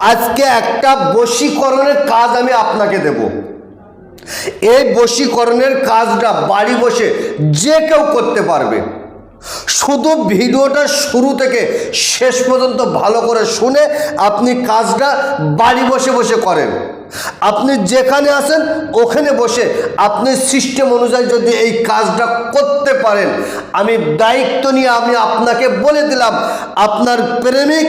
আজকে একটা বশীকরণের কাজ আমি আপনাকে দেব। এই বশীকরণের কাজটা বাড়ি বসে যে কেউ করতে পারবে। শুধু ভিডিওটা শুরু থেকে শেষ পর্যন্ত ভালো করে শুনে আপনি কাজটা বাড়ি বসে বসে করেন। আপনি যেখানে আছেন, ওখানে বসে আপনি সিস্টেম অনুযায়ী যদি এই কাজটা করতে পারেন, আমি দায়িত্ব নিয়ে আমি আপনাকে বলে দিলাম, আপনার প্রেমিক,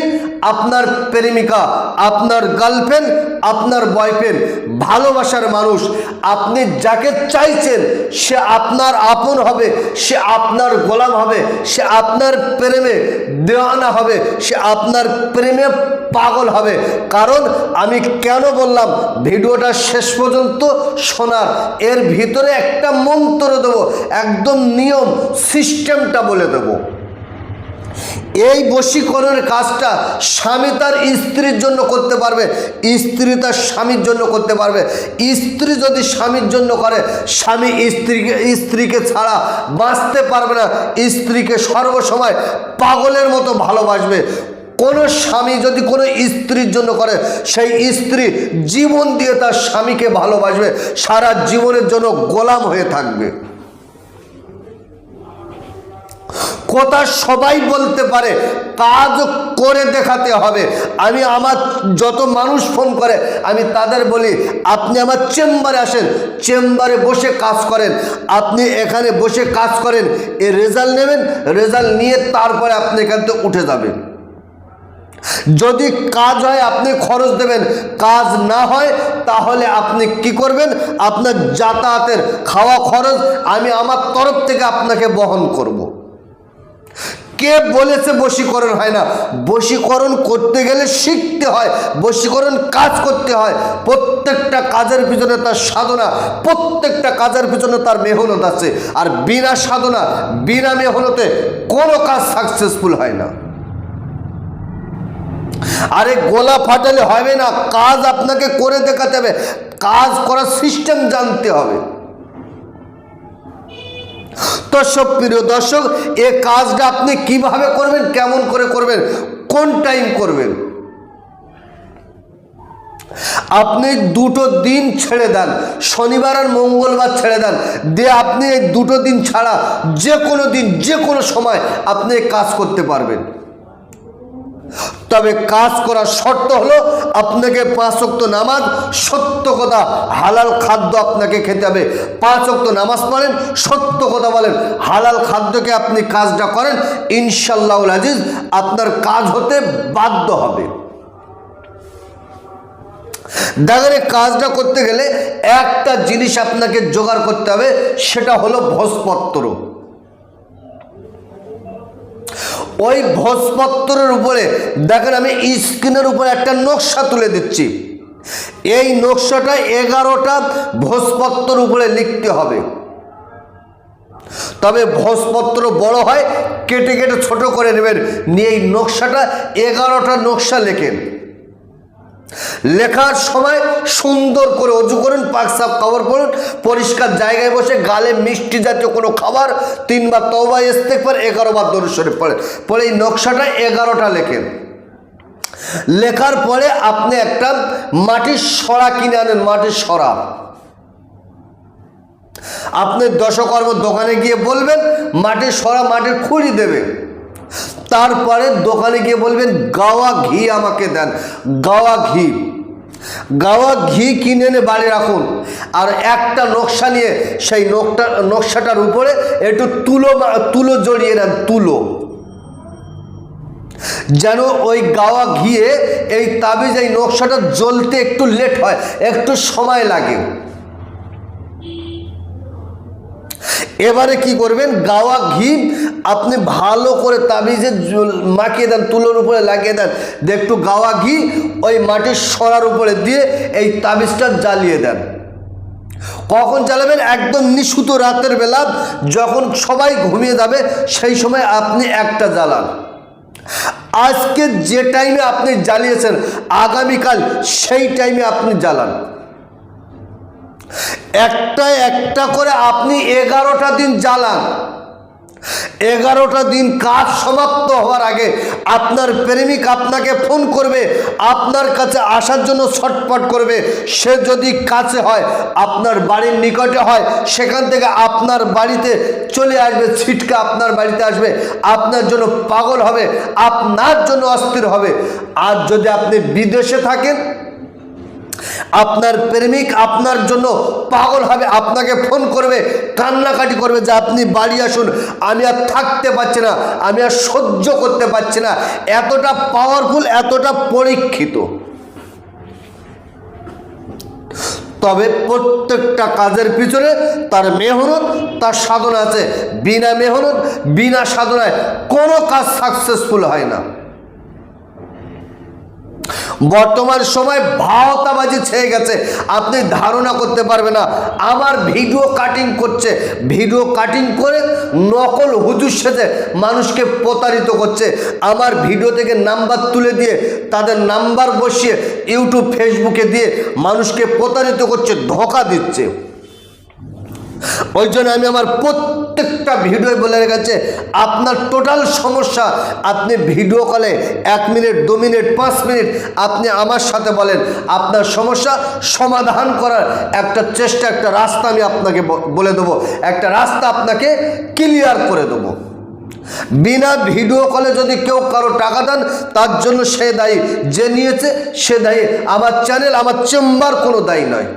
আপনার প্রেমিকা, আপনার গার্লফ্রেন্ড আপনার বয়ফ্রেন্ড ভালোবাসার মানুষ, আপনি যাকে চাইছেন, সে আপনার আপন হবে, সে আপনার গোলাম হবে, সে আপনার প্রেমে দেওয়ানা হবে, সে আপনার প্রেমে পাগল হবে। কারণ আমি কেন বললাম ভিডিওটা শেষ পর্যন্ত শোনার। এর ভিতরে একটা মন্ত্র দেবো, একদম নিয়ম, সিস্টেমটা বলে দেবো। এই বশীকরণের কাজটা স্বামী তার স্ত্রীর জন্য করতে পারবে, স্ত্রী তার স্বামীর জন্য করতে পারবে। স্ত্রী যদি স্বামীর জন্য করে, স্বামী স্ত্রীকে স্ত্রীকে ছাড়া বাঁচতে পারবে না। স্ত্রীকে সর্বসময় পাগলের মতো ভালোবাসবে। কোনো স্বামী যদি কোনো স্ত্রীর জন্য করে, সেই স্ত্রী জীবন দিয়ে তার স্বামীকে ভালোবাসবে, সারা জীবনের জন্য গোলাম হয়ে থাকবে। কথা সবাই বলতে পারে, কাজ করে দেখাতে হবে। আমি আমার যত মানুষ ফোন করে, আমি তাদের বলি, আপনি আমার চেম্বারে আসেন, চেম্বারে বসে কাজ করেন। আপনি এখানে বসে কাজ করেন এ রেজাল্ট নেবেন, রেজাল্ট নিয়ে তারপরে আপনি এখান থেকে উঠে যাবেন। যদি কাজ হয়, আপনি খরচ দেবেন। কাজ না হয়, তাহলে আপনি কি করবেন? আপনার যাতায়াতের খাওয়া খরচ আমি আমার তরফ থেকে আপনাকে বহন করব। কে বলেছে বশীকরণ হয় না? বশীকরণ করতে গেলে শিখতে হয়, বশীকরণ কাজ করতে হয়। প্রত্যেকটা কাজের পিছনে তার সাধনা, প্রত্যেকটা কাজের পিছনে তার মেহনত আছে। আর বিনা সাধনা, বিনা মেহনতে কোনো কাজ সাকসেসফুল হয় না। আরে গোলা ফাটালে হবে না, কাজ আপনাকে করে দেখাতে হবে, কাজ করার সিস্টেম জানতে হবে। দর্শক, প্রিয় দর্শক, এ কাজটা আপনি কীভাবে করবেন, কেমন করে করবেন, কোন টাইম করবেন? আপনি দুটো দিন ছেড়ে দেন, শনিবার আর মঙ্গলবার ছেড়ে দেন, দিয়ে আপনি এই দুটো দিন ছাড়া যে কোনো দিন, যে কোনো সময় আপনি কাজ করতে পারবেন। তবে কাজ করার শর্ত হলো আপনাকে পাঁচ অক্ত নামাজ, সত্য কথা, হালাল খাদ্য আপনাকে খেতে হবে। পাঁচ অক্ত নামাজ পড়েন, সত্য কথা বলেন, হালাল খাদ্যকে আপনি কাজটা করেন ইনশাল্লাহ আজিজ আপনার কাজ হতে বাধ্য হবে। দেখেন কাজটা করতে গেলে একটা জিনিস আপনাকে জোগাড় করতে হবে, সেটা হলো ভোজপত্র। ওই ভোজপত্রের উপরে, দেখেন আমি স্ক্রিনের উপরে একটা নকশা তুলে দিচ্ছি। এই নকশাটা এগারোটা ভোজপত্রের উপরে লিখতে হবে। তবে ভোজপত্র বড় হয়, কেটে কেটে ছোট করে নেবেন। নিয়ে এই নকশাটা এগারোটা নকশা লেখেন। লেখার সময় সুন্দর করে অজু করুন, পাক সাপ কাপড় পরুন পরিষ্কার জায়গায় বসে গালে মিষ্টি জাতীয় কোনো খাবার, তিনবার তওবা ইস্তেকবার এগারো বার দরুদ শরীফ পড়েন। পরে এই নকশাটা এগারোটা লেখেন। লেখার পরে আপনি একটা মাটির সরা কিনে আনেন, মাটির সরা আপনি দশকর্ম দোকানে গিয়ে বলবেন, মাটির সরা মাটির খুঁড়ি দেবে। তারপরে দোকানে গিয়ে বলবেন, গাওয়া ঘি আমাকে দেন, গাওয়া ঘি। গাওয়া ঘি কিনে এনে বাড়ি রাখুন। আর একটা নকশা নিয়ে সেই নকটা, নকশাটার উপরে একটু তুলো তুলো জড়িয়ে নেন, তুলো। যেন ওই গাওয়া ঘিয়ে এই তাবিজ, এই নকশাটা জ্বলতে একটু লেট হয়, একটু সময় লাগে। এবারে কি করবেন? গাওয়া ঘি আপনি ভালো করে তাবিজে মাখিয়ে দেন, তুলোর উপরে লাগিয়ে দেন, দিয়ে একটু গাওয়া ঘি ওই মাটির সরার উপরে দিয়ে এই তাবিজটা জ্বালিয়ে দেন। কখন জ্বালাবেন? একদম নিশুতো রাতের বেলা, যখন সবাই ঘুমিয়ে যাবে, সেই সময় আপনি একটা জ্বালান। আজকে যে টাইমে আপনি জ্বালিয়েছেন, আগামীকাল সেই টাইমে আপনি জ্বালান। একটা একটা করে আপনি এগারোটা দিন জ্বালান। এগারোটা দিন কাজ সমাপ্ত হওয়ার আগে আপনার প্রেমিক আপনাকে ফোন করবে, আপনার কাছে আসার জন্য ছটপট করবে। সে যদি কাছে হয়, আপনার বাড়ির নিকটে হয়, সেখান থেকে আপনার বাড়িতে চলে আসবে, ছিটকে আপনার বাড়িতে আসবে। আপনার জন্য পাগল হবে, আপনার জন্য অস্থির হবে। আর যদি আপনি বিদেশে থাকেন আপনার প্রেমিক আপনার জন্য পাগল হবে, আপনাকে ফোন করবে, কান্নাকাটি করবে যে আপনি বাড়ি আসুন, আমি আর থাকতে পারছি না, আমি আর সহ্য করতে পারছি না। এতটা পাওয়ারফুল এতটা পরীক্ষিত। তবে প্রত্যেকটা কাজের পিছনে তার মেহনত, তার সাধনা আছে। বিনা মেহনত, বিনা সাধনায় কোনো কাজ সাকসেসফুল হয় না। বর্তমান সময় ভাওতাবাজি ছেয়ে গেছে। আপনি ধারণা করতে পারবে না। আমার ভিডিও কাটিং করছে। ভিডিও কাটিং করে নকল হুজুর সাথে মানুষকে প্রতারিত করছে। আমার ভিডিও থেকে নাম্বার তুলে দিয়ে তাদের নাম্বার বসিয়ে ইউটিউব ফেসবুকে দিয়ে মানুষকে প্রতারিত করছে, ধোকা দিচ্ছে। ওই জন্য আমি আমার প্রত্যেকটা ভিডিও বলে রেখেছে, আপনার টোটাল সমস্যা, আপনি ভিডিও কলে এক মিনিট দু মিনিট পাঁচ মিনিট আপনি আমার সাথে বলেন, আপনার সমস্যা সমাধান করার একটা চেষ্টা, একটা রাস্তা আমি আপনাকে বলে দেবো, একটা রাস্তা আপনাকে ক্লিয়ার করে দেবো। বিনা ভিডিও কলে যদি কেউ কারও টাকা দেন, তার জন্য সে দায়ী, যে নিয়েছে সে দায়ী। আমার চ্যানেল আমার চেম্বার কোনো দায়ী নয়।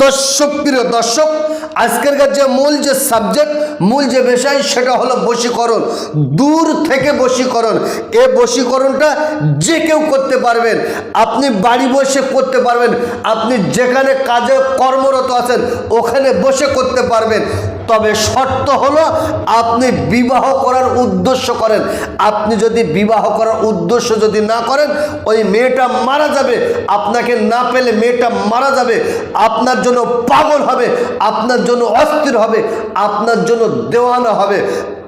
দর্শক সুপ্রিয় দর্শক আজকেরকার যে মূল যে সাবজেক্ট মূল যে বিষয়, সেটা হলো বশীকরণ। দূর থেকে বশীকরণ। এ বশীকরণটা যে কেউ করতে পারবেন, আপনি বাড়ি বসে করতে পারবেন, আপনি যেখানে কাজে কর্মরত আছেন, ওখানে বসে করতে পারবেন। তবে শর্ত হলো আপনি বিবাহ করার উদ্দেশ্য করেন। আপনি যদি বিবাহ করার উদ্দেশ্য যদি না করেন, ওই মেয়েটা মারা যাবে। আপনাকে না পেলে মেয়েটা মারা যাবে। আপনার জন্য পাগল হবে, আপনার জন্য অস্থির হবে, আপনার জন্য দেওয়ানা হবে।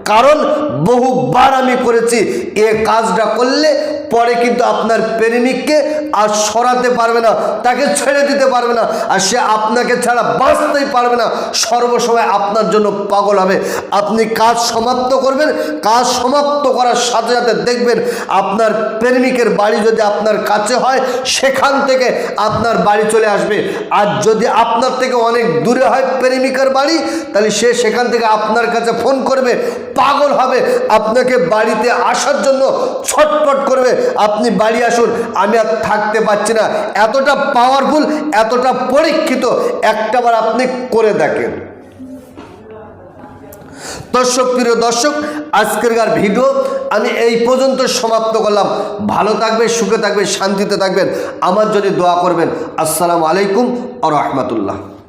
কারণ বহুবার আমি করেছি, এ কাজটা করলে পরে কিন্তু আপনার প্রেমিককে আর সরাতে পারবে না, তাকে ছেড়ে দিতে পারবে না, আর সে আপনাকে ছাড়া বাঁচতেই পারবে না। সর্বসময় আপনার জন্য পাগল হবে। আপনি কাজ সমাপ্ত করবেন, কাজ সমাপ্ত করার সাথে সাথে দেখবেন আপনার প্রেমিকের বাড়ি যদি আপনার কাছে হয়, সেখান থেকে আপনার বাড়ি চলে আসবে। আর যদি আপনার থেকে অনেক দূরে হয় প্রেমিকার বাড়ি, তাহলে সে সেখান থেকে আপনার কাছে ফোন করবে, পাগল হবে। আপনাকে বাড়িতে আসার জন্য ছটপট করবে। আপনি বাড়ি আসুন, আমি আর থাকতে পারছি না। এতটা পাওয়ারফুল এতটা পরীক্ষিত, একটাবার আপনি করে দেখেন। দর্শক, প্রিয় দর্শক আজকেরকার ভিডিও আমি এই পর্যন্ত সমাপ্ত করলাম। ভালো থাকবে সুখে থাকবে শান্তিতে থাকবেন। আমার জন্য দোয়া করবেন। আসসালামু আলাইকুম আ রহমতুল্লাহ।